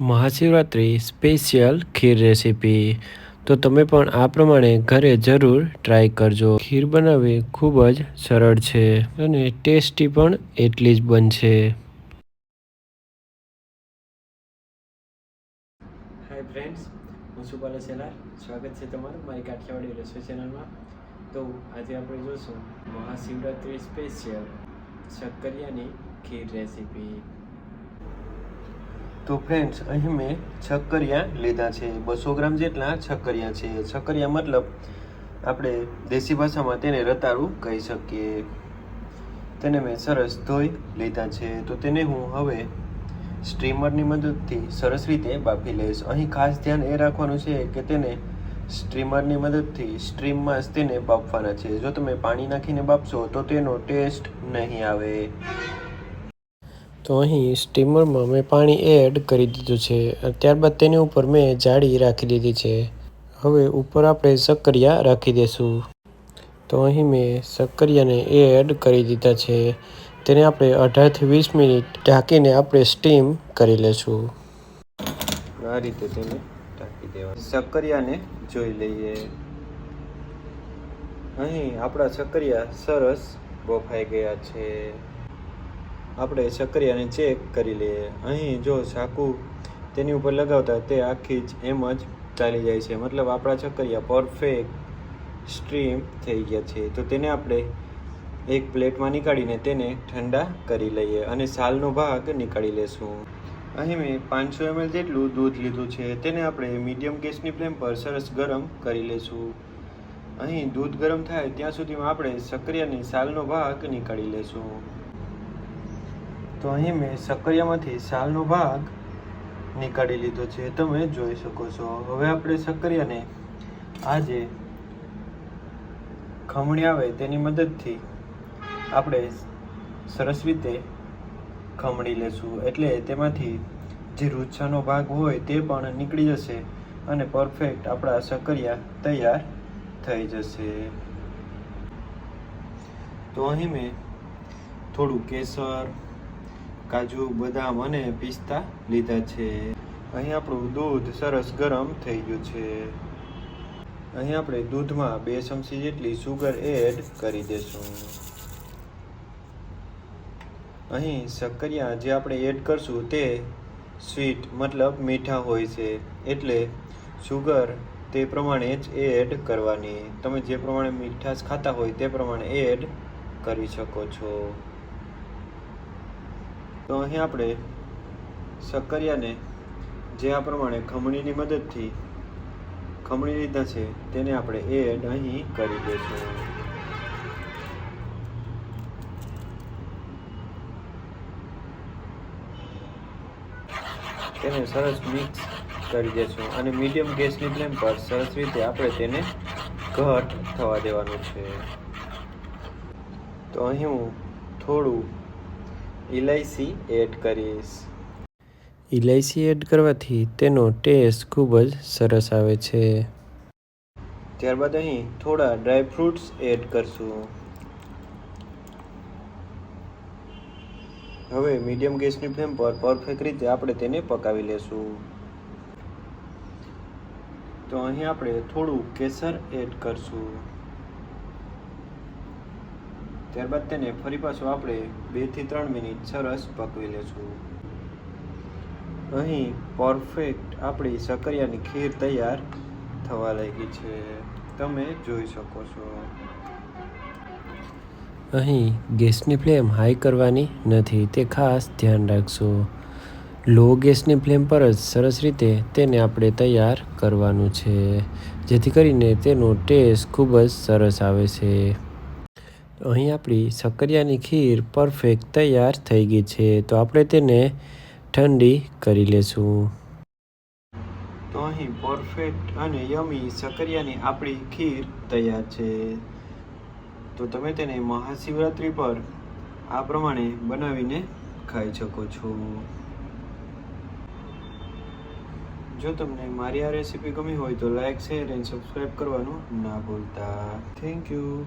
Mahashivratri special ખીર recipe. તો તમે પણ આ પ્રમાણે ઘરે જરૂર ટ્રાય કરજો. ખીર બનાવવી ખૂબ જ સરળ છે અને ટેસ્ટી પણ એટલી જ બનશે. હાય ફ્રેન્ડ્સ હું સુપાલ સેલાર. સ્વાગત છે તમારું મારી કાઠિયાવાડી રસોઈ ચેનલમાં. તો આજે આપણે જોશું મહાશિવરાત્રિ સ્પેશિયલ શક્કરિયાની ખીર રેસીપી. તો ફ્રેન્ડ્સ અહીં મેં છક્કરિયા લીધા છે. બસો ગ્રામ જેટલા છક્કરિયા છે. છક્કરિયા મતલબ આપણે દેશી ભાષામાં તેને રતાળું કહી શકીએ. તેને મેં સરસ ધોઈ લીધા છે. તો તેને હું હવે સ્ટ્રીમરની મદદથી સરસ રીતે બાફી લઈશ. અહીં ખાસ ધ્યાન એ રાખવાનું છે કે તેને સ્ટ્રીમરની મદદથી સ્ટ્રીમમાં તેને બાફવાના છે. જો તમે પાણી નાખીને બાફશો તો તેનો ટેસ્ટ નહીં આવે. તો અહીં સ્ટીમરમાં મેં પાણી એડ કરી દીધું છે. ત્યારબાદ તેની ઉપર મેં જાળી રાખી દીધી છે. હવે ઉપર આપણે સક્કરિયા રાખી દઈશું તો અહીં મેં સક્કરિયાને એડ કરી દીધા છે. તેને આપણે અઢારથી વીસ મિનિટ ઢાંકીને આપણે સ્ટીમ કરી લઈશું આ રીતે તેને ઢાંકી દેવા સક્કરિયાને જોઈ લઈએ. અહીં આપણા સક્કરિયા સરસ બફાઈ ગયા છે. આપણે સક્રિયાને ચેક કરી લઈએ. અહીં જો ચાકુ તેની ઉપર લગાવતા તે આખી જ એમ જ ચાલી જાય છે. મતલબ આપણા શક્કરિયા પરફેક્ટ સ્ટ્રીમ થઈ ગયા છે. તો તેને આપણે એક પ્લેટમાં નીકાળીને તેને ઠંડા કરી લઈએ અને સાલનો ભાગ નીકાળી લેશું. અહીં મેં પાંચસો એમએલ જેટલું દૂધ લીધું છે. તેને આપણે મીડિયમ ગેસની ફ્લેમ પર સરસ ગરમ કરી લેશું. અહીં દૂધ ગરમ થાય ત્યાં સુધીમાં આપણે સક્રિયાની સાલનો ભાગ નીકાળી લેશું. તો અહીં મેં સક્રિયમાંથી સાલનો ભાગ નીકાળી લીધો છે. તમે જોઈ શકો છો. હવે આપણે સક્રિયને આ જે ખમણી આવે તેની મદદથી આપણે સરસ રીતે ખમણી લેશું. એટલે તેમાંથી જે રૂચાનો ભાગ હોય તે પણ નીકળી જશે અને પરફેક્ટ આપણા શક્કરિયા તૈયાર થઈ જશે. તો અહીં મેં થોડું કેસર કાજુ બદામ અને પિસ્તા લીધા છે. અહીં આપણું દૂધ સરસ ગરમ થઈ ગયું છે. અહીં આપણે દૂધમાં બે ચમચી જેટલી સુગર એડ કરી દેશું. અહીં શક્કરિયા જે આપણે એડ કરશું તે સ્વીટ મતલબ મીઠા હોય છે, એટલે સુગર તે પ્રમાણે જ એડ કરવાની. તમે જે પ્રમાણે મીઠાશ ખાતા હોય તે પ્રમાણે એડ કરી શકો છો. તો અહીં આપણે શક્કરિયાને જે આ પ્રમાણે ખમણીની મદદથી ખમણી લીધા છે, તેને આપણે એડ અહીં કરી દઈશું. તેને સરસ મિક્સ કરી દેશું અને મીડિયમ ગેસની ફ્લેમ પર સરસ રીતે આપણે તેને ઘટ થવા દેવાનું છે. તો અહીં હું થોડું ઇલાયચી એડ કરીશ. ઇલાયચી એડ કરવાથી તેનો ટેસ્ટ ખૂબ જ સરસ આવે છે. ત્યારબાદ અહીં થોડા ડ્રાય ફ્રૂટ્સ એડ કરશું. હવે મીડિયમ ગેસની ફ્લેમ પર પરફેક્ટ રીતે આપણે તેને પકાવી લેશું. તો અહીં આપણે થોડું કેસર એડ કરશું. ત્યારબાદ તેને ફરી પાછું આપણે બેથી ત્રણ મિનિટ સરસ પકવી લેશું. અહીં પરફેક્ટ આપણી સકરિયાની ખીર તૈયાર થવા લાગી છે. તમે જોઈ શકો છો. અહીં ગેસની ફ્લેમ હાઈ કરવાની નથી, તે ખાસ ધ્યાન રાખશો. લો ગેસની ફ્લેમ પર જ સરસ રીતે તેને આપણે તૈયાર કરવાનું છે, જેથી કરીને તેનો ટેસ્ટ ખૂબ જ સરસ આવે છે. અહીં આપણી સક્કરિયાની ખીર પરફેક્ટ તૈયાર થઈ ગઈ છે, તો આપણે તેને ઠંડી કરી લેશું. તો અહીં પરફેક્ટ અને યમી સક્કરિયાની આપણી ખીર તૈયાર છે. તો તમે તેને મહાશિવરાત્રિ પર આ પ્રમાણે બનાવીને ખાઈ શકો છો. જો તમને મારી આ રેસીપી ગમી હોય તો લાઈક, શેર એન્ડ સબસ્ક્રાઈબ કરવાનું ના ભૂલતા. Thank you